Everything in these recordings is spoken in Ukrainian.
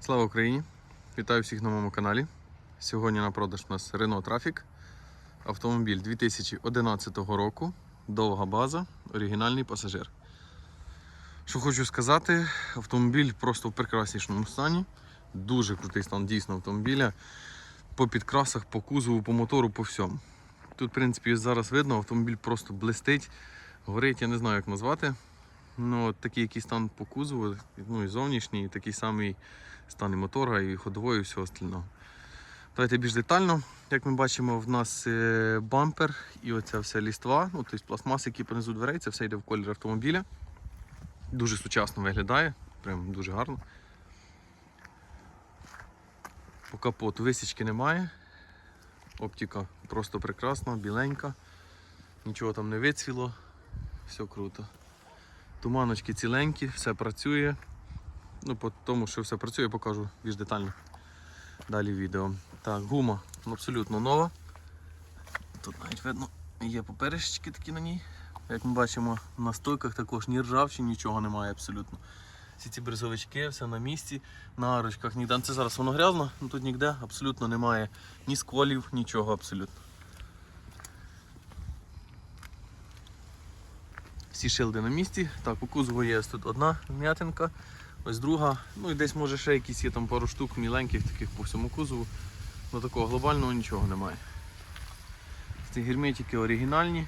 Слава Україні! Вітаю всіх на моєму каналі. Сьогодні на продаж у нас Renault Traffic. Автомобіль 2011 року, довга база, оригінальний пасажир. Що хочу сказати, автомобіль просто в прекраснішому стані. Дуже крутий стан дійсно автомобіля. По підкрасах, по кузову, по мотору, по всьому. Тут, в принципі, зараз видно, автомобіль просто блистить, горить, я не знаю, як назвати. Ну, от такий який стан по кузову, ну і зовнішній, і такий самий стан і мотора, і ходової, і всього остального. Давайте більш детально. Як ми бачимо, в нас е, бампер і оця вся ліства, ну, тобто пластмас, який понизу дверей, це все йде в колір автомобіля. Дуже сучасно виглядає, прям дуже гарно. По капоту висічки немає. Оптика просто прекрасна, біленька, нічого там не вицвіло, все круто. Туманочки ціленькі, все працює. Ну, по тому, що все працює, покажу більш детально далі відео. Так, гума абсолютно нова. Тут навіть видно, є поперечки такі на ній. Як ми бачимо, на стойках також ні ржавчини, нічого немає абсолютно. Всі ці бризовички, все на місці, на арочках ніде. Це зараз воно грязно, ну тут ніде абсолютно немає ні сколів, нічого абсолютно. Всі шилди на місці. Так, по кузову є тут одна вм'ятинка, ось друга. Ну і десь може ще якісь є там пару штук міленьких таких по всьому кузову. Ну такого глобального нічого немає. Ці герметики оригінальні.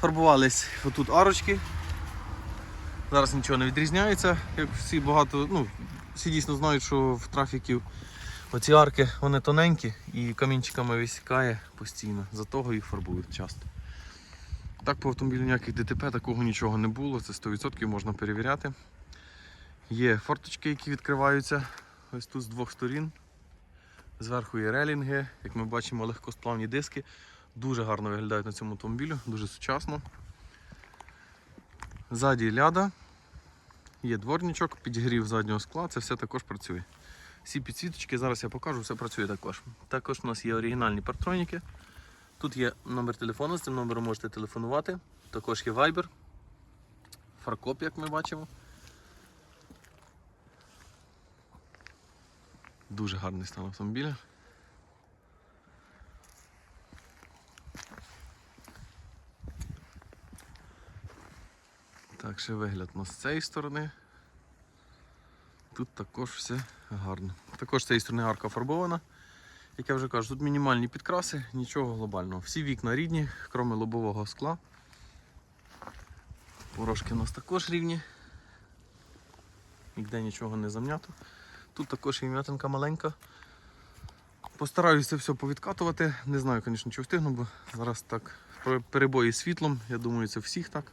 Фарбувались отут арочки. Зараз нічого не відрізняється, як всі багато, ну, всі дійсно знають, що в трафіків оці арки вони тоненькі і камінчиками висікає постійно, за того їх фарбують часто. Так по автомобілю ніяких ДТП такого нічого не було, це 100% можна перевіряти. Є форточки, які відкриваються ось тут з двох сторін. Зверху є релінги, як ми бачимо, легкосплавні диски. Дуже гарно виглядають на цьому автомобілю, дуже сучасно. Ззаді ляда, є дворничок, підігрів заднього скла, це все також працює. Всі підсвіточки, зараз я покажу, все працює також. Також у нас є оригінальні партроніки. Тут є номер телефону, з цим номером можете телефонувати. Також є Viber, фаркоп, як ми бачимо. Дуже гарний стан автомобіля. Так, ще вигляд у нас з цієї сторони. Тут також все гарно. Також з цієї сторони арка фарбована. Як я вже кажу, тут мінімальні підкраси, нічого глобального. Всі вікна рідні, крім лобового скла. Порошки у нас також рівні. Ніде нічого не зам'ято. Тут також і м'ятинка маленька. Постараюся все повідкатувати. Не знаю, звісно, чи встигну, бо зараз так перебої з світлом, я думаю, це всіх так.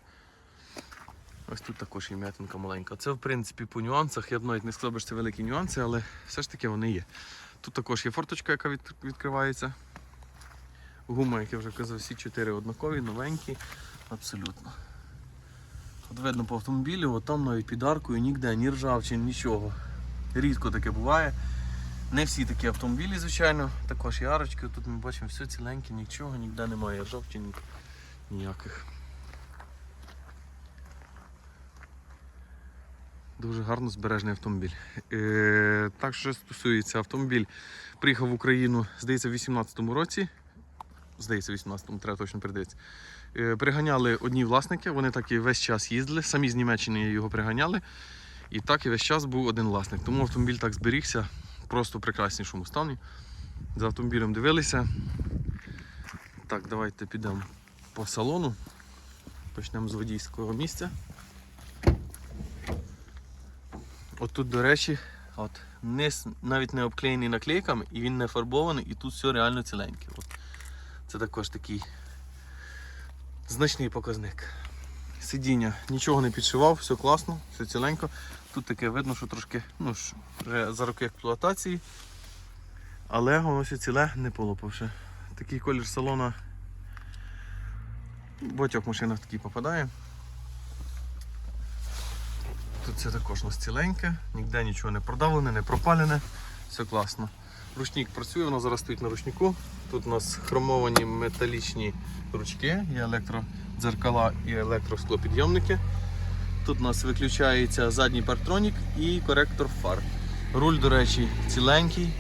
Ось тут також є м'ятинка маленька. Це в принципі по нюансах. Я б навіть не сказав, що це великі нюанси, але все ж таки вони є. Тут також є форточка, яка від- відкривається. Гума, як я вже казав, всі чотири однакові, новенькі, абсолютно. От видно по автомобілю, от там навіть під аркою ніде, ні ржавчин, нічого. Рідко таке буває. Не всі такі автомобілі, звичайно. Також є арочки, тут ми бачимо все ціленьке, нічого, ніде немає ржавчин ніяких. Дуже гарно збережений автомобіль. Е, так що стосується автомобіль, приїхав в Україну, здається, в 18-му році. Здається, в 18-му треба точно передається. Е, приганяли одні власники, вони так і весь час їздили, самі з Німеччини його приганяли. І так і весь час був один власник. Тому автомобіль так зберігся, просто в прекраснішому стані. За автомобілем дивилися. Так, давайте підемо по салону. Почнемо з водійського місця. От тут, до речі, от, низ навіть не обклеєний наклейками і він не фарбований, і тут все реально ціленьке. От. Це також такий значний показник. Сидіння нічого не підшивав, все класно, все ціленько. Тут таке видно, що трошки ну, вже за роки експлуатації, але воно все ціле не полопавши. Такий колір салона в машинах такий попадає. Тут це також у нас ціленьке, ніде нічого не продавлене, не пропалене, все класно. Ручник працює, воно зараз стоїть на ручнику. Тут у нас хромовані металічні ручки, є електродзеркала і електросклопідйомники. Тут у нас виключається задній партронік і коректор фар. Руль, до речі, ціленький.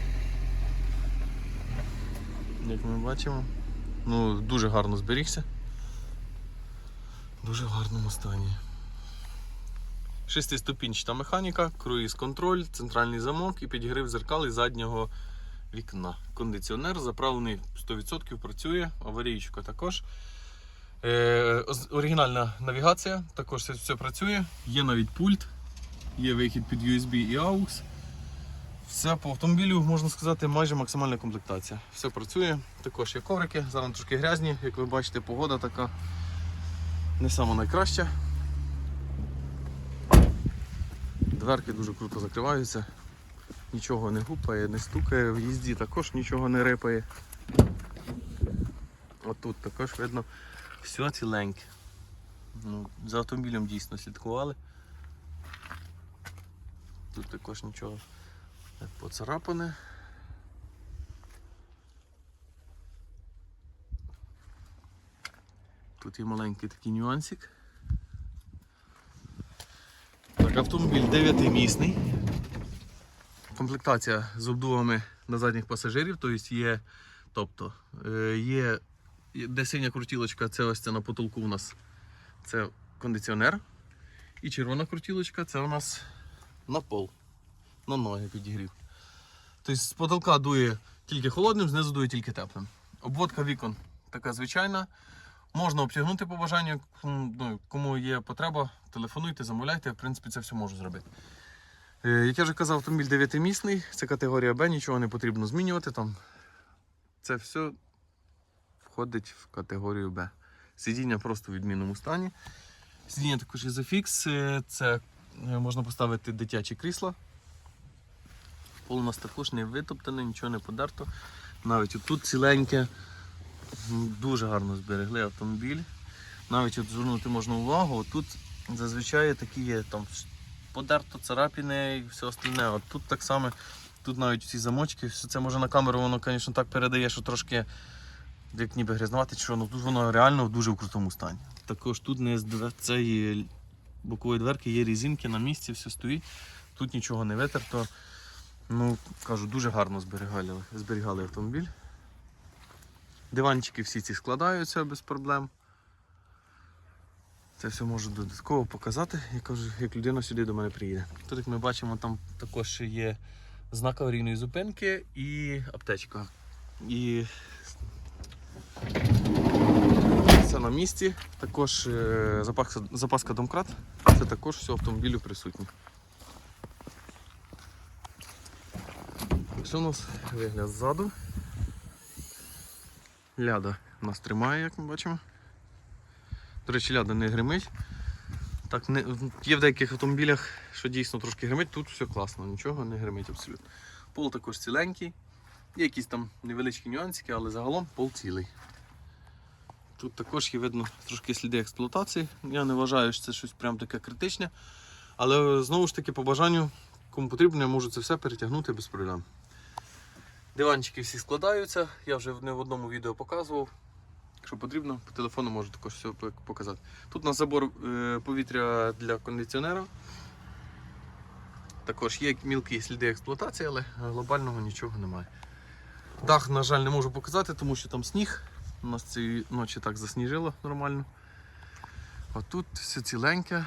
Як ми бачимо. Ну, дуже гарно зберігся. В Дуже гарному стані. Шестиступінчата механіка, круїз контроль, центральний замок і підігрів зеркал із заднього вікна. Кондиціонер заправлений 100% працює, аварійка також. Е, оригінальна навігація, також все, все працює. Є навіть пульт, є вихід під USB і AUX. Все по автомобілю, можна сказати, майже максимальна комплектація. Все працює. Також є коврики, зараз трошки грязні, як ви бачите, погода така не сама найкраща. Дверки дуже круто закриваються, нічого не гупає, не стукає, в їзді також нічого не рипає. Отут також видно все ціленьке. Ну, за автомобілем дійсно слідкували. Тут також нічого не поцарапане. Тут є маленький такий нюансик. Так, автомобіль 9-місний. Комплектація з обдувами на задніх пасажирів, тобто є, тобто, е, є, де синя крутілочка, це ось це на потолку у нас це кондиціонер. І червона крутілочка це у нас на пол, на ноги підігрів. Тобто з потолка дує тільки холодним, знизу дує тільки теплим. Обводка вікон така звичайна. Можна обтягнути по бажанню. Ну, кому є потреба, телефонуйте, замовляйте. В принципі, це все можу зробити. Е, Як я вже казав, автомобіль 9-місний, це категорія Б, нічого не потрібно змінювати. Там. Це все входить в категорію Б. Сидіння просто в відмінному стані. Сидіння також ізофікс, е, це е, можна поставити дитячі крісла. Пол у нас також не витоптаний, нічого не подерто. Навіть отут ціленьке. Дуже гарно зберегли автомобіль. Навіть от звернути можна увагу, отут зазвичай такі є там подерто, царапіни і все остальне. От тут так само, тут навіть ці замочки, все це може на камеру, воно, звісно, так передає, що трошки як ніби грязнувати, чи що, ну тут воно реально в дуже в крутому стані. Також тут не з цієї бокової дверки є різинки на місці, все стоїть. Тут нічого не витерто. Ну, кажу, дуже гарно зберігали, зберігали автомобіль. Диванчики всі ці складаються без проблем. Це все можу додатково показати, я кажу, як людина сюди до мене приїде. Тут, як ми бачимо, там також є знак аварійної зупинки і аптечка. І це на місці. Також е, запаска, запаска домкрат. Це також все автомобілю присутнє. Ось у нас вигляд ззаду. Ляда нас тримає, як ми бачимо. До речі, ляда не гримить. Так, не, є в деяких автомобілях, що дійсно трошки гримить, тут все класно, нічого не гримить абсолютно. Пол також ціленький. Є якісь там невеличкі нюансики, але загалом пол цілий. Тут також є видно трошки сліди експлуатації. Я не вважаю, що це щось прям таке критичне. Але знову ж таки, по бажанню, кому потрібно, я можу це все перетягнути без проблем. Диванчики всі складаються, я вже не в одному відео показував. Якщо потрібно, по телефону можу також все показати. Тут у нас забор е, повітря для кондиціонера. Також є мілкі сліди експлуатації, але глобального нічого немає. Дах, на жаль, не можу показати, тому що там сніг. У нас цієї ночі так засніжило нормально. А тут все ціленьке.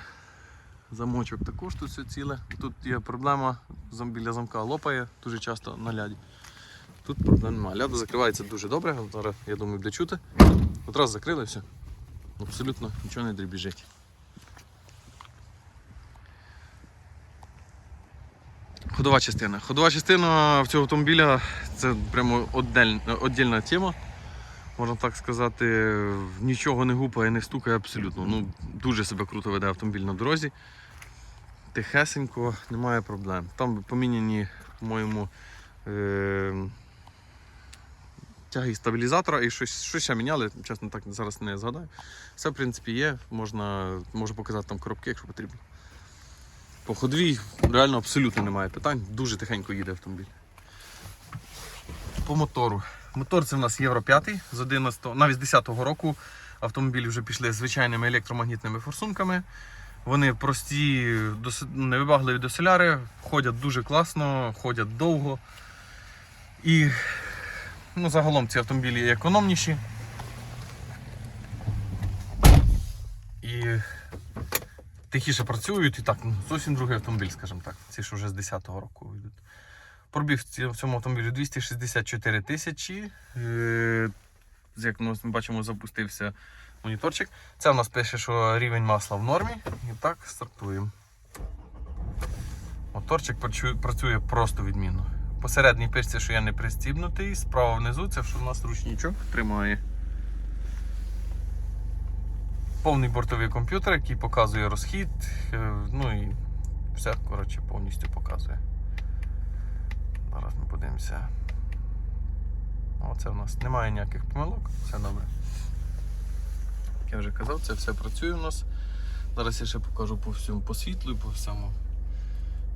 Замочок також тут все ціле. Тут є проблема, біля замка лопає дуже часто на ляді. Тут проблем немає. Ляда закривається дуже добре. Зараз, я думаю, буде чути. От раз закрили все. Абсолютно нічого не дрібіжить. Ходова частина. Ходова частина в цього автомобіля це прямо отдільна тема. Можна так сказати, нічого не гупає, не стукає абсолютно. Ну, дуже себе круто веде автомобіль на дорозі. Тихесенько, немає проблем. Там поміняні, по-моєму, е- тяги стабілізатора і щось, щось ще міняли, чесно так зараз не згадаю. Все, в принципі, є. Можна, можу показати там коробки, якщо потрібно. По ходовій реально абсолютно немає питань. Дуже тихенько їде автомобіль. По мотору. Мотор це в нас Євро 5 з 11, навіть з 10-го року автомобілі вже пішли звичайними електромагнітними форсунками. Вони прості, невибагливі до соляри, ходять дуже класно, ходять довго. І ну, загалом ці автомобілі є економніші. І тихіше працюють, і так, ну, зовсім другий автомобіль, скажімо так. Ці що вже з 10-го року йдуть. Пробіг в цьому автомобілі 264 тисячі. Е, Як ми бачимо, запустився моніторчик. Це в нас пише, що рівень масла в нормі. І так стартуємо. Моторчик працює просто відмінно. Посередній пишеться, що я не пристібнутий, справа внизу це що в нас ручничок тримає. Повний бортовий комп'ютер, який показує розхід. е, Ну і все, коротше, повністю показує. Зараз ми подивимося. Оце в нас немає ніяких помилок, все добре. Як я вже казав, це все працює у нас. Зараз я ще покажу по всьому, по світлу і по всьому.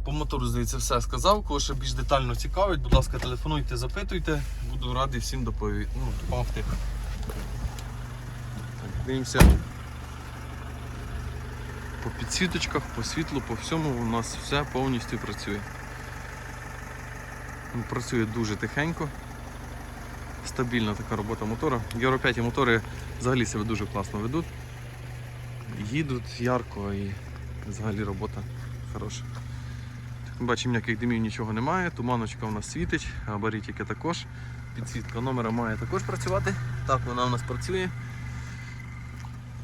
По мотору, здається, все сказав. Кого ще більш детально цікавить, будь ласка, телефонуйте, запитуйте. Буду радий всім допові... ну, допомогти. Дивимося. По підсвіточках, по світлу, по всьому у нас все повністю працює. Ну, Працює дуже тихенько. Стабільна така робота мотора. Євро 5 мотори взагалі себе дуже класно ведуть. Їдуть ярко і взагалі робота хороша. Бачимо, ніяких димів нічого немає. Туманочка у нас світить, габаритики також. Підсвітка номера має також працювати. Так, вона у нас працює.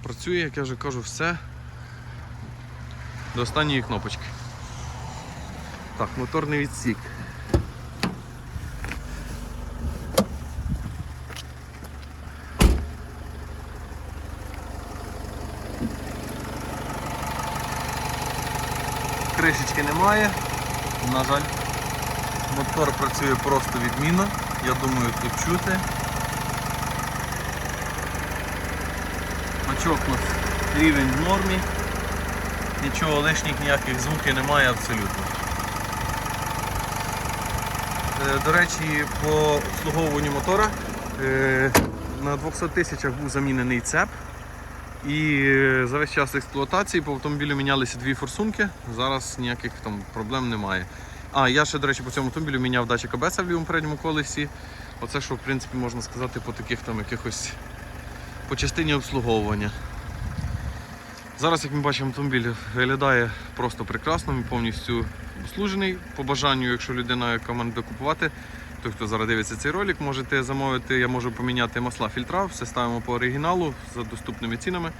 Працює, як я вже кажу, все до останньої кнопочки. Так, моторний відсік. Кришечки немає, на жаль. Мотор працює просто відмінно. Я думаю, тут чути. Мачок у нас рівень в нормі. Нічого лишніх ніяких звуків немає абсолютно. Е, До речі, по обслуговуванню мотора е, на 200 тисячах був замінений цеп. І е, за весь час експлуатації по автомобілю мінялися дві форсунки. Зараз ніяких там проблем немає. А, я ще, до речі, по цьому автомобілю міняв датчик АБС в лівому передньому колесі. Оце, що в принципі можна сказати по таких там якихось по частині обслуговування. Зараз, як ми бачимо, автомобіль виглядає просто прекрасно, він повністю обслужений. По бажанню, якщо людина, яка мене буде купувати, той, хто зараз дивиться цей ролик, можете замовити, я можу поміняти масла фільтра, все ставимо по оригіналу за доступними цінами.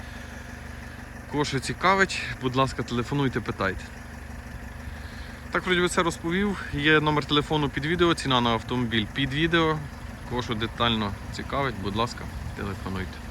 Кого цікавить, будь ласка, телефонуйте, питайте. Так, вроді все розповів. Є номер телефону під відео, ціна на автомобіль під відео. Що детально цікавить, будь ласка, телефонуйте.